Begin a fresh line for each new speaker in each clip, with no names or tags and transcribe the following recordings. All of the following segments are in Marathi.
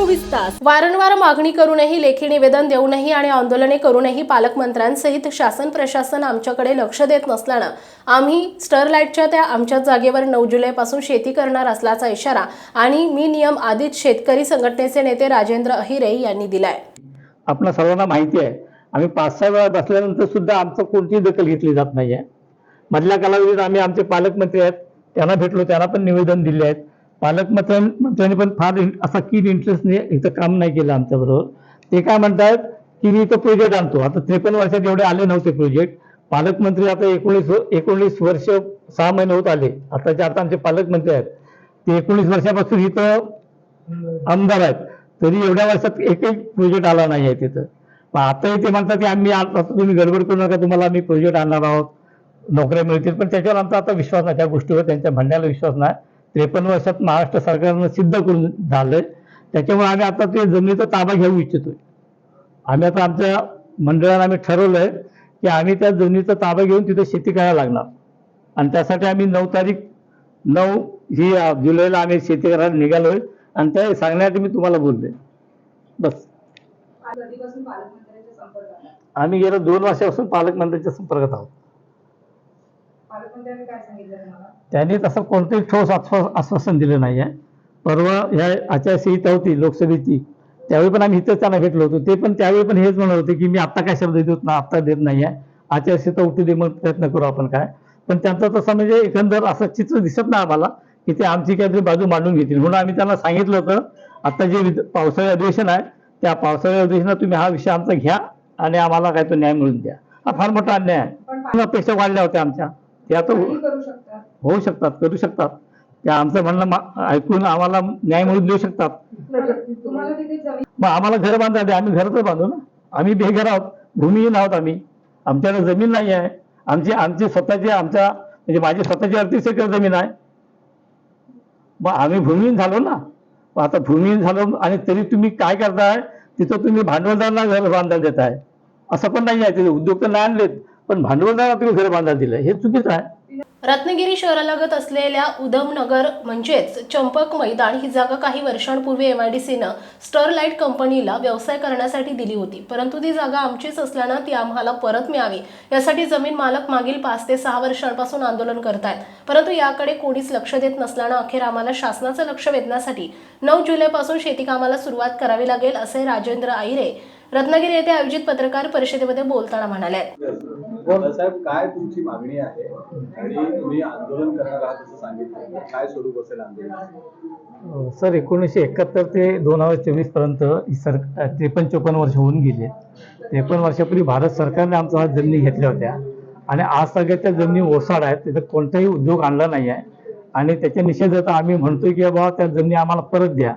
विश्वास वारंवार मागणी करूनही लेखी निवेदन देऊनही आणि आंदोलने करूनही पालकमंत्र्यांसहित शासन प्रशासन आमच्याकडे लक्ष देत नसल्यानं आम्ही स्टरलाईटच्या त्या आमच्याच जागेवर नऊ जुलैपासून शेती करणार असल्याचा इशारा आणि मी नियम आधीच शेतकरी संघटनेचे नेते राजेंद्र अहिरे यांनी दिलाय.
आपल्या सर्वांना माहिती आहे आम्ही पाच सहा वेळा बसल्यानंतर सुद्धा आमचं कोणतीही दखल घेतली जात नाही आहे मधल्या कालावधीत आम्ही आमचे पालकमंत्री आहेत त्यांना भेटलो त्यांना पण निवेदन दिले आहेत. पालकमंत्र्यां मंत्र्यांनी पण फार असा कीन इंटरेस्टने इथं काम नाही केलं आमच्याबरोबर. ते काय म्हणतात की मी इथं प्रोजेक्ट आणतो. आता त्रेपन्न वर्षात एवढे आले नव्हते प्रोजेक्ट पालकमंत्री आता एकोणीस एकोणीस वर्ष सहा महिने होत आले. आताचे आता आमचे पालकमंत्री आहेत ते एकोणीस वर्षापासून इथं आमदार आहेत. तरी एवढ्या वर्षात एकही प्रोजेक्ट आला नाही आहे तिथं. पण आता ते म्हणतात की आम्ही आता तुम्ही गडबड करू नका तुम्हाला आम्ही प्रोजेक्ट आणणार आहोत. नोकऱ्या मिळतील. पण त्याच्यावर आमचा आता विश्वास नाही. त्या गोष्टीवर त्यांच्या म्हणण्याला विश्वास नाही. त्रेपन्न वर्षात महाराष्ट्र सरकारनं सिद्ध करून झालंय. त्याच्यामुळे आम्ही आता ते जमिनीचा ताबा घेऊ इच्छितोय. आम्ही आता आमच्या मंडळानं आम्ही ठरवलंय की आम्ही त्या जमिनीचा ताबा घेऊन तिथे शेती करायला लागणार. आणि त्यासाठी आम्ही नऊ तारीख नऊ ही जुलैला आम्ही शेती करायला निघालोय. आणि त्या सांगण्यासाठी मी तुम्हाला बोलले बस.
आहे?
आम्ही गेल्या दोन वर्षापासून पालकमंत्र्यांच्या संपर्कात आहोत
पालकमंत्र्यांनी काय सांगितलं तुम्हाला
त्यांनी तसं कोणतेही ठोस आश्वा- आश्वासन दिलं नाही आहे परवा ह्या आचारसंहिता होती लोकसभेची त्यावेळी पण आम्ही इथंच त्यांना भेटलो होतो. ते पण त्यावेळी पण हेच म्हणत होते की मी आत्ता काय शब्द देत ना आत्ता देत नाही आहे आचारसंहिता उठू दे मग प्रयत्न करू आपण काय. पण त्यांचं तसं म्हणजे एकंदर असं चित्र दिसत नाही आम्हाला की ते आमची काहीतरी बाजू मांडून घेतील. म्हणून आम्ही त्यांना सांगितलं होतं आता जे पावसाळी अधिवेशन आहे त्या पावसाळी अधिवेशनात तुम्ही हा विषय आमचा घ्या आणि आम्हाला काय तो न्याय मिळून द्या. हा फार मोठा अन्याय आहे. अपेक्षा वाढल्या होत्या आमच्या. ते आता
काही करू शकतात
होऊ शकतात करू शकतात. त्या आमचं म्हणणं ऐकून आम्हाला न्याय मिळवून देऊ शकतात. मग आम्हाला घर बांधा द्या आम्ही घरच बांधू ना. आम्ही बेघर आहोत भूमिहीन आहोत आम्ही. आमच्याकडे जमीन नाही आहे. आमची आमची स्वतःची आमच्या म्हणजे माझी स्वतःची अडतीस एकर जमीन आहे. मग आम्ही भूमिहीन झालो ना. मग आता भूमिहीन झालो आणि तरी तुम्ही काय करताय? तिथं तुम्ही भांडवलदारांना घर बांधायला देताय. असं पण नाही आहे तिथे उद्योग तर नाही आणलेत. पण भांडवलदारातील घर बांधायला दिलं हे चुकीचं आहे.
रत्नागिरी शहरालगत असलेल्या उधमनगर म्हणजेच चंपक मैदान ही जागा काही वर्षांपूर्वी एम आय डी सीनं स्टरलाईट कंपनीला व्यवसाय करण्यासाठी दिली होती. परंतु ती जागा आमचीच असल्यानं ती आम्हाला परत मिळावी. यासाठी जमीन मालक मागील पाच ते सहा वर्षांपासून आंदोलन करतायत. परंतु याकडे कोणीच लक्ष देत नसल्यानं अखेर आम्हाला शासनाचं लक्ष वेधण्यासाठी नऊ जुलैपासून शेतीकामाला सुरुवात करावी लागेल असे राजेंद्र आहिरे रत्नागिरी येथे आयोजित पत्रकार परिषदेमध्ये बोलताना म्हणाले
साहेब काय तुमची मागणी आहे? आणि तुम्ही आंदोलन करणार आहात असं सांगितलं. काय स्वरूप असेल आंदोलन?
हो, सर एकोणीसशे एकाहत्तर ते दोन हजार चोवीसपर्यंत सर त्रेपन्न चोपन्न वर्ष होऊन गेले त्रेपन्न वर्षापूर्वी भारत सरकारने आमच्या जमिनी घेतल्या होत्या. आणि आज सगळ्या त्या जमिनी ओसाड आहेत. तिथं कोणताही उद्योग आणला नाही आहे. आणि त्याच्या निषेधात आम्ही म्हणतोय की बाबा त्या जमिनी आम्हाला परत द्या.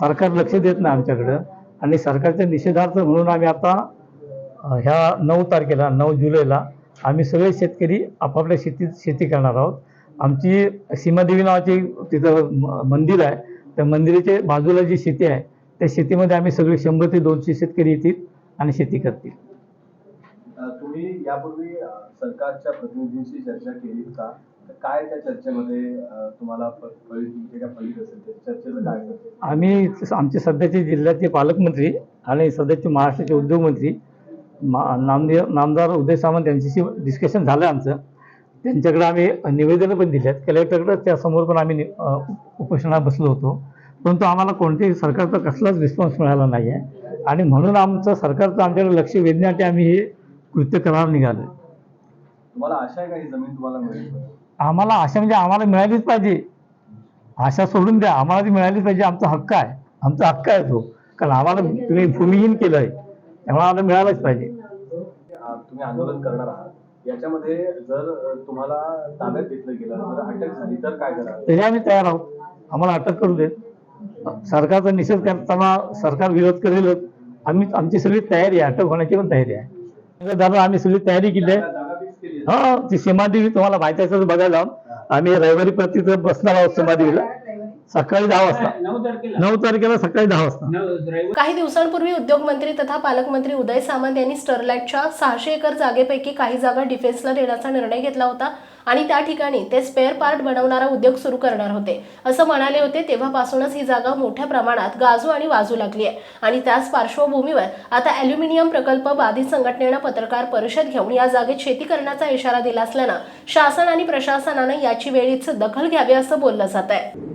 सरकार लक्ष देत नाही आमच्याकडं. आणि सरकारच्या निषेधार्थ म्हणून आम्ही आता ह्या नऊ तारखेला नऊ जुलैला आम्ही सगळे शेतकरी आपापल्या शेतीत शेती करणार आहोत. आमची सीमादेवी नावाची तिथं मंदिर आहे. त्या मंदिराच्या बाजूला जी शेती आहे त्या शेतीमध्ये आम्ही सगळे शंभर ते दोनशे शेतकरी येतील आणि शेती करतील.
तुम्ही यापूर्वी सरकारच्या प्रतिनिधींशी चर्चा केली का? काय त्या चर्चेमध्ये तुम्हाला असेल?
आम्ही आमचे सध्याचे जिल्ह्याचे पालकमंत्री आणि सध्याचे महाराष्ट्राचे उद्योगमंत्री नामदेव नामदार उदय सामंत यांच्याशी डिस्कशन झालं आमचं. त्यांच्याकडे आम्ही निवेदनं पण दिली आहेत कलेक्टरकडे त्यासमोर पण आम्ही उपोषणात बसलो होतो. परंतु आम्हाला कोणत्याही सरकारचा कसलाच रिस्पॉन्स मिळाला नाही आहे आणि म्हणून आमचं सरकारचं आमच्याकडे लक्ष वेधण्यासाठी आम्ही हे कृत्य करायला निघालो.
तुम्हाला आशा आहे का ही जमीन तुम्हाला मिळेल?
आम्हाला आशा म्हणजे आम्हाला मिळालीच पाहिजे. आशा सोडून द्या. आम्हाला ती मिळालीच पाहिजे. आमचा हक्क आहे. आमचा हक्क आहे तो. कारण आम्हाला तुम्ही भूमिहीन केलं आहे त्यामुळे आम्हाला मिळालंच पाहिजे.
तुम्ही आंदोलन करणार आहात. याच्यामध्ये जर तुम्हाला ताब्यात घेतलं गेलं अटक झाली तर काय
तरी आम्ही तयार आहोत. आम्हाला अटक करू देत. सरकारचा निषेध करताना सरकार विरोध करेल. आम्ही आमची सगळी तयारी आहे. अटक होण्याची पण तयारी आहे. दादा आम्ही सगळी तयारी केली आहे.
आहे.
हा ती सीमादेवी तुम्हाला माहिती असेल बघायला. आम्ही रविवारी पण तिथं बसणार आहोत सीमादेवीला. सकाळी दहा वाजता.
नऊ तारखेला?
सकाळी दहा वाजता.
काही दिवसांपूर्वी उद्योगमंत्री तथा पालकमंत्री उदय सामंत यांनी स्टरलाइटच्या सहाशे एकर जागेपैकी काही जागा डिफेन्सला देण्याचा निर्णय घेतला होता आणि त्या ठिकाणी ते स्पेअर पार्ट बनवणारा उद्योग सुरू करणार होते. असं म्हणाले होते तेव्हापासूनच ही जागा मोठ्या प्रमाणात गाजू आणि वाजू लागली आहे. आणि त्याच पार्श्वभूमीवर आता अॅल्युमिनियम प्रकल्प बाधित संघटनेनं पत्रकार परिषद घेऊन या जागेत शेती करण्याचा इशारा दिला असल्यानं शासन आणि प्रशासनानं याची वेळीच दखल घ्यावी असं बोललं जात आहे